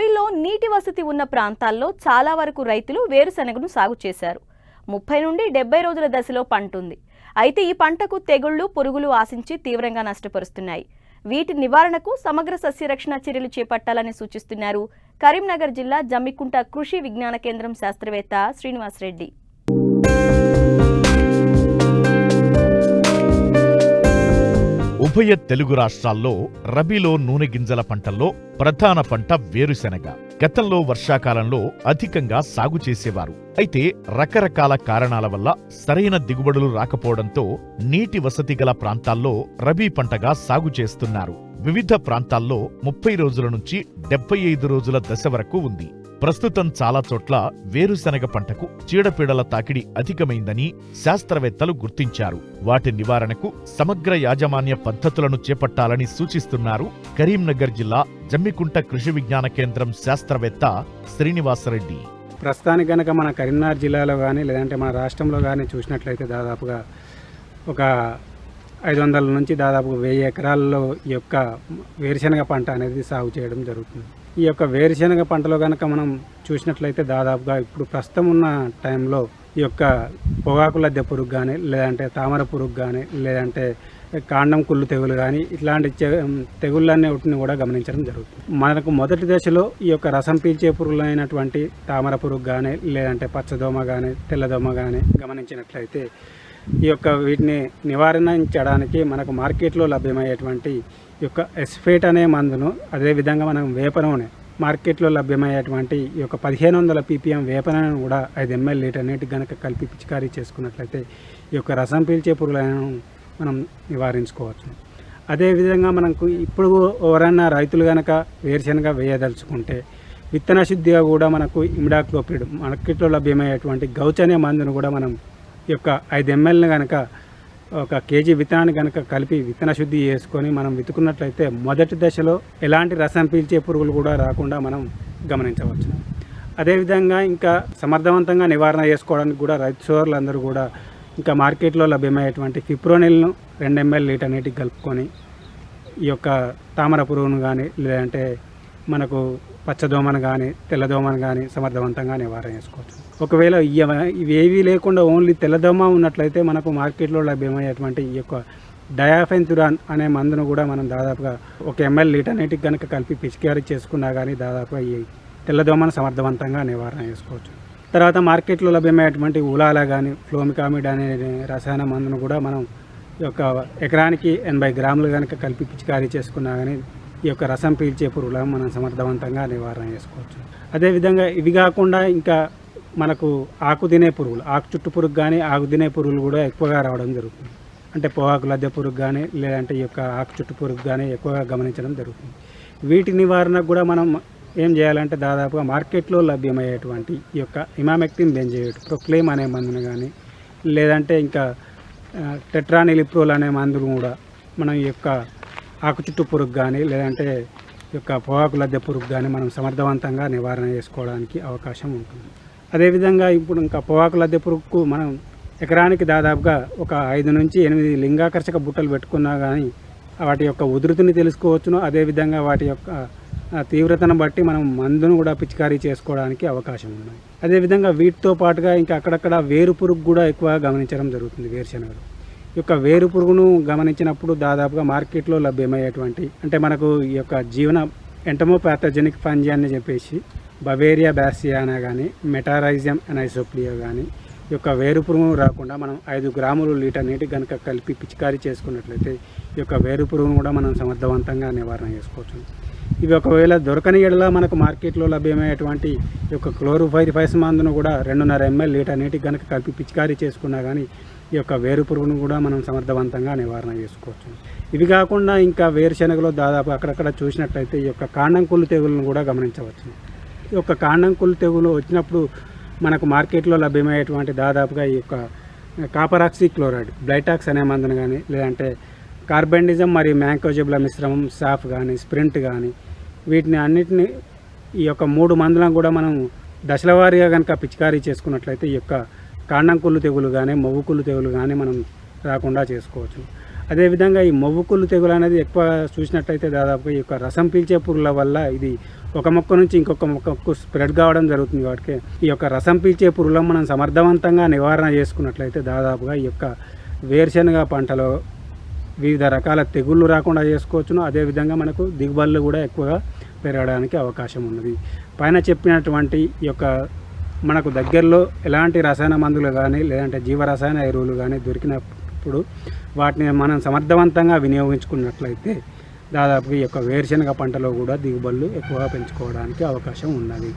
రబీలో నీటి వసతి ఉన్న ప్రాంతాల్లో చాలా వరకు రైతులు వేరుశెనగను సాగు చేశారు. ముప్పై నుండి డెబ్బై రోజుల దశలో పంట ఉంది అయితే ఈ పంటకు తెగుళ్ళు పురుగులు ఆశించి తీవ్రంగా నష్టపరుస్తున్నాయి. వీటి నివారణకు సమగ్ర సస్యరక్షణ చర్యలు చేపట్టాలని సూచిస్తున్నారు కరీంనగర్ జిల్లా జమ్మికుంట కృషి విజ్ఞాన కేంద్రం శాస్త్రవేత్త శ్రీనివాసరెడ్డి ఉభయ తెలుగు రాష్ట్రాల్లో రబీలో నూనె గింజల పంటల్లో ప్రధాన పంట వేరుశెనగ. గతంలో వర్షాకాలంలో అధికంగా సాగు చేసేవారు. అయితే రకరకాల కారణాల వల్ల సరైన దిగుబడులు రాకపోవడంతో నీటి వసతి గల ప్రాంతాల్లో రబీ పంటగా సాగు చేస్తున్నారు. వివిధ ప్రాంతాల్లో ముప్పై రోజుల నుంచి డెబ్బై ఐదు రోజుల దశ వరకు ఉంది. ప్రస్తుతం చాలా చోట్ల వేరుశనగ పంటకు చీడపీడల తాకిడి అధికమైందని శాస్త్రవేత్తలు గుర్తించారు. వాటి నివారణకు సమగ్ర యాజమాన్య పద్ధతులను చేపట్టాలని సూచిస్తున్నారు కరీంనగర్ జిల్లా జమ్మికుంట కృషి విజ్ఞాన కేంద్రం శాస్త్రవేత్త శ్రీనివాసరెడ్డి. ప్రస్తుతానికి కనుక మన కరీంనగర్ జిల్లాలో కానీ లేదంటే మన రాష్ట్రంలో కానీ చూసినట్లయితే దాదాపుగా ఒక ఐదు వందల నుంచి దాదాపు వెయ్యి ఎకరాల్లో ఈ యొక్క వేరుశనగ పంట అనేది సాగు చేయడం జరుగుతుంది. ఈ యొక్క వేరుశనగ పంటలో కనుక మనం చూసినట్లయితే దాదాపుగా ఇప్పుడు ప్రస్తుతం ఉన్న టైంలో ఈ యొక్క పొగాకు లద్దె పురుగు కానీ లేదంటే తామర పురుగు కానీ లేదంటే కాండం కుళ్ళు తెగులు కానీ ఇట్లాంటి తెగుళ్ళనే తెగుళ్ళన్నిటిని కూడా గమనించడం జరుగుతుంది. మనకు మొదటి దశలో ఈ యొక్క రసం పీల్చే పురుగులైనటువంటి తామర పురుగు కానీ లేదంటే పచ్చదోమ కానీ తెల్లదోమ కానీ గమనించినట్లయితే ఈ యొక్క వీటిని నివారించడానికి మనకు మార్కెట్లో లభ్యమయ్యేటువంటి ఈ యొక్క ఎస్ఫేట్ అనే మందును అదేవిధంగా మనం వేప నూనె మార్కెట్లో లభ్యమయ్యేటువంటి ఈ యొక్క పదిహేను వందల పీపీఎం వేప నూనెను కూడా ఐదు ఎంఎల్ లీటర్ నీటి కనుక కలిపి పిచికారీ చేసుకున్నట్లయితే ఈ యొక్క రసం పీల్చే పురుగులను మనం నివారించుకోవచ్చు. అదేవిధంగా మనకు ఇప్పుడు ఎవరైనా రైతులు కనుక వేరుశనగ వేయదలుచుకుంటే విత్తన శుద్ధిగా కూడా మనకు ఇమిడాక్లోపిడ్ మార్కెట్లో లభ్యమయ్యేటువంటి గౌచ్ అనే మందును కూడా మనం యొక్క ఐదు ఎంఎల్ని కనుక ఒక కేజీ విత్తనాన్ని కనుక కలిపి విత్తన శుద్ధి చేసుకొని మనం వెతుకున్నట్లయితే మొదటి దశలో ఎలాంటి రసం పీల్చే పురుగులు కూడా రాకుండా మనం గమనించవచ్చు. అదేవిధంగా ఇంకా సమర్థవంతంగా నివారణ చేసుకోవడానికి కూడా రైతు సోదరులందరూ కూడా ఇంకా మార్కెట్లో లభ్యమయ్యేటువంటి ఫిప్రోనిల్ను రెండు ఎంఎల్ లీటర్ నీటికి కలుపుకొని ఈ యొక్క తామర పురుగును కానీ లేదంటే మనకు పచ్చదోమను కానీ తెల్లదోమను కానీ సమర్థవంతంగా నివారణ చేసుకోవచ్చు. ఒకవేళ ఇవ- ఇవి లేకుండా ఓన్లీ తెల్లదోమ ఉన్నట్లయితే మనకు మార్కెట్లో లభ్యమయ్యేటువంటి ఈ యొక్క డయాఫెన్తురాన్ అనే మందును కూడా మనం దాదాపుగా ఒక ఎంఎల్ లీటర్ నీటికి కనుక కలిపి పిచికారీ చేసుకున్నా కానీ దాదాపుగా ఈ తెల్లదోమను సమర్థవంతంగా నివారణ చేసుకోవచ్చు. తర్వాత మార్కెట్లో లభ్యమయ్యేటువంటి ఉలాల కానీ ఫ్లోమికామిడ్ అనే రసాయన మందును కూడా మనం ఒక యొక్క ఎకరానికి ఎనభై గ్రాములు కనుక కలిపి పిచికారీ చేసుకున్నా కానీ ఈ యొక్క రసం పీల్చే పురుగులను మనం సమర్థవంతంగా నివారణ చేసుకోవచ్చు. అదేవిధంగా ఇవి కాకుండా ఇంకా మనకు ఆకు తినే పురుగులు ఆకు చుట్టు పురుగు కానీ ఆకు తినే పురుగులు కూడా ఎక్కువగా రావడం జరుగుతుంది. అంటే పొగాకు లద్దె పురుగు కానీ లేదంటే ఈ యొక్క ఆకు చుట్టు పురుగు కానీ ఎక్కువగా గమనించడం జరుగుతుంది. వీటి నివారణకు కూడా మనం ఏం చేయాలంటే దాదాపుగా మార్కెట్లో లభ్యమయ్యేటువంటి ఈ యొక్క ఇమామెక్టిన్ బెంజేట్ ప్రొక్లేమ్ అనే మందును కానీ లేదంటే ఇంకా టెట్రానిలిప్రోల్ అనే మందులు కూడా మనం ఈ యొక్క ఆకు చుట్టూ పురుగు కానీ లేదంటే యొక్క పొగాకు లద్దె పురుగు కానీ మనం సమర్థవంతంగా నివారణ చేసుకోవడానికి అవకాశం ఉంటుంది. అదేవిధంగా ఇప్పుడు ఇంకా పొగాకు లద్దె పురుగుకు మనం ఎకరానికి దాదాపుగా ఒక ఐదు నుంచి ఎనిమిది లింగాకర్షక బుట్టలు పెట్టుకున్నా కానీ వాటి యొక్క ఉధృతిని తెలుసుకోవచ్చును. అదేవిధంగా వాటి యొక్క తీవ్రతను బట్టి మనం మందును కూడా పిచికారీ చేసుకోవడానికి అవకాశం ఉన్నాయి అదేవిధంగా వీటితో పాటుగా ఇంకా అక్కడక్కడ వేరు పురుగు కూడా ఎక్కువగా గమనించడం జరుగుతుంది వేరుశనగలు. యొక్క వేరు పురుగును గమనించినప్పుడు దాదాపుగా మార్కెట్లో లభ్యమయ్యేటువంటి అంటే మనకు ఈ యొక్క జీవన ఎంటమోపాథోజెనిక్ ఫంజి అని చెప్పేసి బవేరియా బ్యాసియానా కానీ మెటారైజం అనైసోప్లియో కానీ ఈ యొక్క వేరు పురుగు రాకుండా మనం ఐదు గ్రాములు లీటర్ నీటి కనుక కలిపి పిచికారీ చేసుకున్నట్లయితే ఈ యొక్క వేరు పురుగును కూడా మనం సమర్థవంతంగా నివారణ చేసుకోవచ్చు. ఇవి ఒకవేళ దొరకని ఎడలా మనకు మార్కెట్లో లభ్యమయ్యేటువంటి ఈ యొక్క క్లోరోఫైరిఫైస్ మందును కూడా రెండున్నర ఎంఎల్ లీటర్ నీటికి కనుక కలిపి పిచికారీ చేసుకున్నా కానీ ఈ యొక్క వేరు పురుగును కూడా మనం సమర్థవంతంగా నివారణ చేసుకోవచ్చు. ఇవి కాకుండా ఇంకా వేరుశెనగలో దాదాపు అక్కడక్కడ చూసినట్లయితే ఈ యొక్క కాండం కుళ్ళు తెగులను కూడా గమనించవచ్చు. ఈ యొక్క కాండం కుళ్ళు తెగులు వచ్చినప్పుడు మనకు మార్కెట్లో లభ్యమయ్యేటువంటి దాదాపుగా ఈ యొక్క కాపరాక్సీ క్లోరైడ్ బ్లైటాక్స్ అనే మందును కానీ లేదంటే కార్బెండిజం మరియు మ్యాంకోజెబ్ల మిశ్రమం సాఫ్ కానీ స్ప్రింట్ కానీ వీటిని అన్నిటిని ఈ యొక్క మూడు మందులను కూడా మనం దశల వారీగా కనుక పిచికారీ చేసుకున్నట్లయితే ఈ యొక్క కాండం కుళ్ళు తెగులు కానీ మొవ్వు కుళ్ళు తెగులు కానీ మనం రాకుండా చేసుకోవచ్చు. అదేవిధంగా ఈ మొవ్వు కుళ్ళు తెగులు అనేది ఎక్కువ చూసినట్టయితే దాదాపు ఈ యొక్క రసం పీల్చే పురుగుల వల్ల ఇది ఒక మొక్క నుంచి ఇంకొక మొక్కకు స్ప్రెడ్ కావడం జరుగుతుంది కాబట్టి ఈ యొక్క రసం పీల్చే పురుగులను మనం సమర్థవంతంగా నివారణ చేసుకున్నట్లయితే దాదాపుగా ఈ యొక్క వేరుశనగ పంటలో వివిధ రకాల తెగుళ్ళు రాకుండా చేసుకోవచ్చును. అదేవిధంగా మనకు దిగుబడులు కూడా ఎక్కువగా పెరగడానికి అవకాశం ఉన్నది. పైన చెప్పినటువంటి ఈ యొక్క మనకు దగ్గరలో ఎలాంటి రసాయన మందులు కానీ లేదంటే జీవరసాయన ఎరువులు కానీ దొరికినప్పుడు వాటిని మనం సమర్థవంతంగా వినియోగించుకున్నట్లయితే దాదాపు ఈ యొక్క వేరుశనగ పంటలో కూడా దిగుబడులు ఎక్కువగా పెంచుకోవడానికి అవకాశం ఉన్నది.